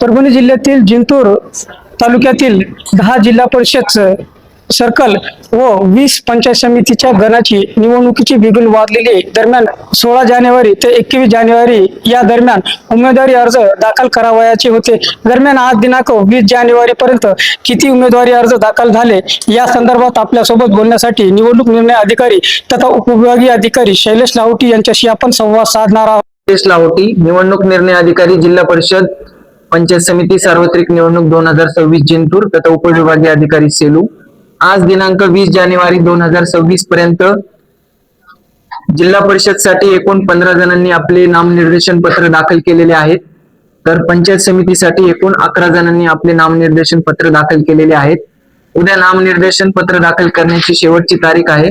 परभणी जिल्ह्यातील जिंतूर तालुक्यातील दहा जिल्हा परिषद सर्कल व वीस पंचायत समितीच्या गणाची निवडणुकीची बिगुल वाजलेली दरम्यान सोळा जानेवारी ते एकवीस जानेवारी या दरम्यान उमेदवारी अर्ज दाखल करावयाचे होते. दरम्यान आज दिनांक वीस जानेवारी पर्यंत किती उमेदवारी अर्ज दाखल झाले या संदर्भात आपल्यासोबत बोलण्यासाठी निवडणूक निर्णय अधिकारी तथा उपविभागीय अधिकारी शैलेश लाहोटी यांच्याशी आपण संवाद साधणार आहोत. शैलेश लाहोटी निवडणूक निर्णय अधिकारी जिल्हा परिषद पंचायत समिती सार्वत्रिक निवडणूक दोन हजार सव्वीस जिंतूर तथा उपविभागीय अधिकारी सेलू. आज दिनांक वीस जानेवारी दोन हजार सव्वीस पर्यंत जिल्हा परिषदसाठी एकूण पंधरा जणांनी आपले नामनिर्देशन पत्र दाखल केलेले आहेत. तर पंचायत समितीसाठी एकूण अकरा जणांनी आपले नामनिर्देशन पत्र दाखल केलेले आहेत. उद्या नामनिर्देशन पत्र दाखल करण्याची शेवटची तारीख आहे.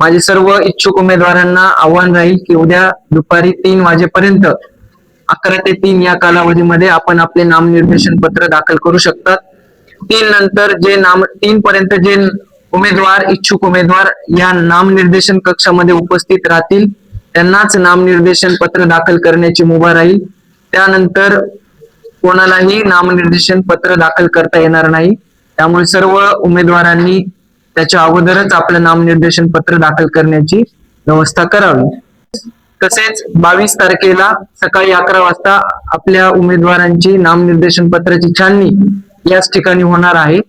माझे सर्व इच्छुक उमेदवारांना आव्हान राहील की उद्या दुपारी तीन वाजेपर्यंत अकरा ते तीन या कालावधीमध्ये आपण आपले नामनिर्देशन पत्र दाखल करू शकतात. तीन नंतर जे नाम तीन पर्यंत जे उमेदवार इच्छुक उमेदवार या नामनिर्देशन कक्षामध्ये उपस्थित राहतील त्यांनाच नामनिर्देशन पत्र दाखल करण्याची मुभा राहील. त्यानंतर कोणालाही नामनिर्देशन पत्र दाखल करता येणार नाही. त्यामुळे सर्व उमेदवारांनी त्याच्या अगोदरच आपलं नामनिर्देशन पत्र दाखल करण्याची व्यवस्था करावी. तसेच बावीस तारखेला सकाळी अकरा वाजता आपल्या उमेदवारांची नामनिर्देशन पत्राची छाननी याच ठिकाणी होणार आहे.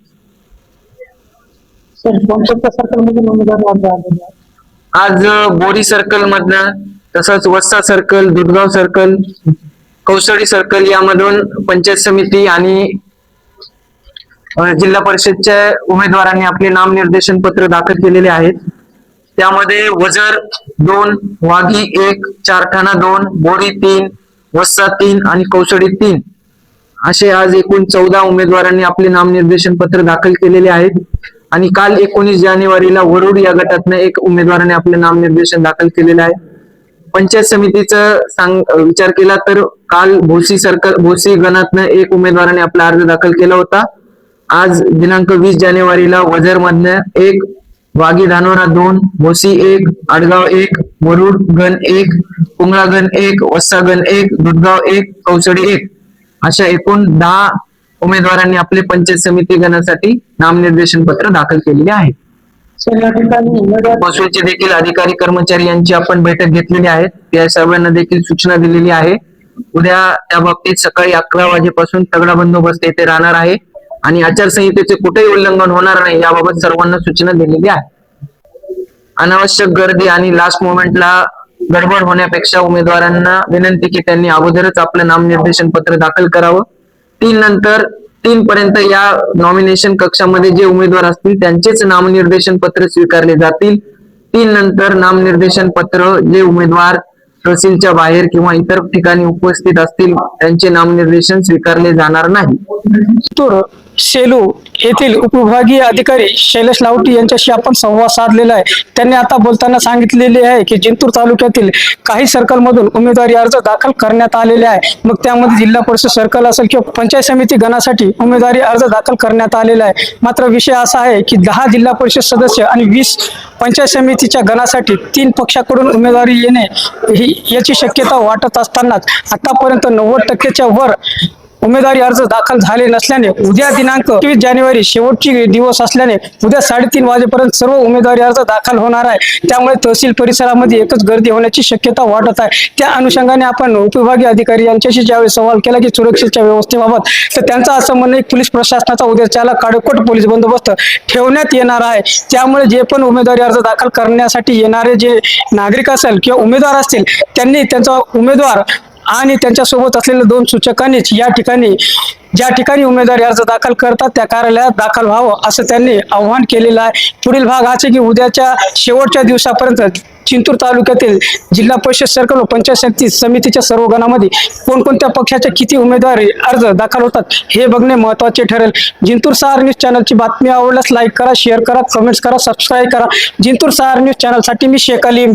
आज बोरी सर्कल मधनं तसंच Wassa circle Dudhgaon circle Kausadi circle यामधून पंचायत समिती आणि जिल्हा परिषदच्या उमेदवारांनी आपले नामनिर्देशन पत्र दाखल केलेले आहेत. त्यामध्ये वजर दोन वाघी एक चारठाणा दोन बोरी तीन वस्सा तीन आणि कौसडी तीन. असे आज एकूण चौदा उमेदवारांनी आपले नामनिर्देशन पत्र दाखल केलेले आहेत. आणि काल एकोणीस जानेवारीला वरुड या गटातनं एक उमेदवाराने आपले नामनिर्देशन दाखल केलेलं आहे. पंचायत समितीचा सांग विचार केला तर काल भोसी सर्कल भोसी गणातनं एक उमेदवाराने आपला अर्ज दाखल केला होता. आज दिनांक वीस जानेवारीला वजरमधनं एक वागी धानोरा दोन भोसी एक आडगाव एक वरुड गण एक पुंगळा गण एक वस्सा गण एक दुधगाव एक कौसडी एक. अशा एकूण दहा उमेदवारांनी आपले पंचायत समिती गणासाठी नामनिर्देशन पत्र दाखल केलेले आहे. महसूलचे देखील अधिकारी कर्मचारी यांची आपण बैठक घेतलेली आहे. त्या सर्वांना देखील सूचना दिलेली आहे. उद्या त्या बाबतीत सकाळी अकरा वाजेपासून तगडा बंदोबस्त येथे राहणार आहे. आणि आचारसंहितेचे कुठेही उल्लंघन होणार नाही याबाबत सर्वांना सूचना दिलेली आहे. अनावश्यक गर्दी आणि लास्ट मोमेंटला गडबड होण्यापेक्षा उमेदवारांना विनंती की त्यांनी अगोदरच आपलं नामनिर्देशन पत्र दाखल करावं. तीन नंतर तीन पर्यंत या नॉमिनेशन कक्षामध्ये जे उमेदवार असतील त्यांचेच नामनिर्देशन पत्र स्वीकारले जातील. तीन नंतर नामनिर्देशन पत्र जे उमेदवार तहसीलच्या बाहेर किंवा इतर ठिकाणी उपस्थित असतील त्यांचे नामनिर्देशन स्वीकारले जाणार नाही. जिंतूर सेलू येथील उपविभागीय अधिकारी शैलेश लावटी यांच्याशी आपण संवाद साधलेला आहे. त्यांनी आता बोलताना सांगितलेले आहे की जिंतूर तालुक्यातील काही सर्कलमधून उमेदवारी अर्ज दाखल करण्यात आलेले आहे. मग त्यामध्ये जिल्हा परिषद सर्कल असेल किंवा पंचायत समिती गणासाठी उमेदवारी अर्ज दाखल करण्यात आलेला आहे. मात्र विषय असा आहे की दहा जिल्हा परिषद सदस्य आणि वीस पंचायत समितीच्या गणासाठी तीन पक्षाकडून उमेदवारी येणे ही याची शक्यता वाटत असतानाच आतापर्यंत नव्वद टक्केच्या वर उमेदवारी अर्ज दाखल झाले नसल्याने उद्या दिनांक एकवीस जानेवारी शेवटची दिवस असल्याने उद्या साडेतीन वाजेपर्यंत सर्व उमेदवारी अर्ज दाखल होणार आहे. त्यामुळे तहसील परिसरामध्ये एकच गर्दी होण्याची शक्यता वाटत आहे. त्या अनुषंगाने आपण उपविभागीय अधिकारी यांच्याशी ज्यावेळी सवाल केला की सुरक्षेच्या व्यवस्थेबाबत तर त्यांचं असं म्हणणं आहे की पोलीस प्रशासनाचा उद्याच्याला काडकोट पोलीस बंदोबस्त ठेवण्यात येणार आहे. त्यामुळे जे पण उमेदवारी अर्ज दाखल करण्यासाठी येणारे जे नागरिक असेल किंवा उमेदवार असतील त्यांनी त्यांचा उमेदवार आणि त्यांच्यासोबत असलेल्या दोन सूचकांनीच या ठिकाणी ज्या ठिकाणी उमेदवारी अर्ज दाखल करतात त्या कार्यालयात दाखल व्हावं असं त्यांनी आव्हान केलेलं आहे. पुढील भाग असे की उद्याच्या शेवटच्या दिवसापर्यंत चिंतूर तालुक्यातील जिल्हा परिषद सर्कल व पंचायत समिती समितीच्या सर्व गणामध्ये कोणकोणत्या पक्षाचे किती उमेदवारी अर्ज दाखल होतात हे बघणे महत्त्वाचे ठरेल. जिंतूर सहार न्यूज चॅनलची बातमी आवडल्यास लाईक करा शेअर करा कमेंट्स करा सबस्क्राईब करा. जिंतूर सहार न्यूज चॅनलसाठी मी शेख अली